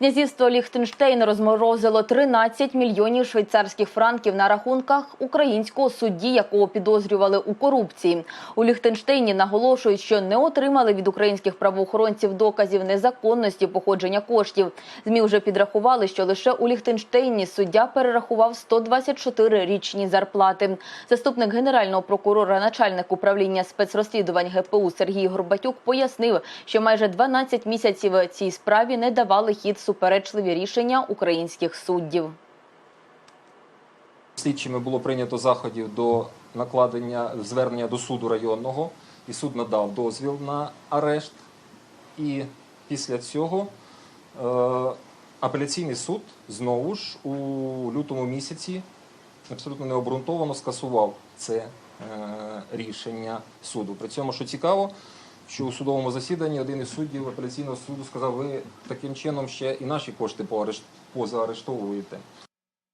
Князівство Ліхтенштейн розморозило 13 мільйонів швейцарських франків на рахунках українського судді, якого підозрювали у корупції. У Ліхтенштейні наголошують, що не отримали від українських правоохоронців доказів незаконності походження коштів. Змі вже підрахували, що лише у Ліхтенштейні суддя перерахував 124 річні зарплати. Заступник генерального прокурора, начальник управління спецрозслідувань ГПУ Сергій Горбатюк пояснив, що майже 12 місяців цій справі не давали хід суперечливі рішення українських суддів. Слідчими було прийнято заходів до накладення звернення до суду районного, і суд надав дозвіл на арешт. І після цього е, апеляційний суд знову ж у лютому місяці абсолютно необґрунтовано скасував це е, рішення суду. При цьому, що цікаво, що у судовому засіданні один із суддів апеляційного суду сказав, ви таким чином ще і наші кошти позаарештовуєте.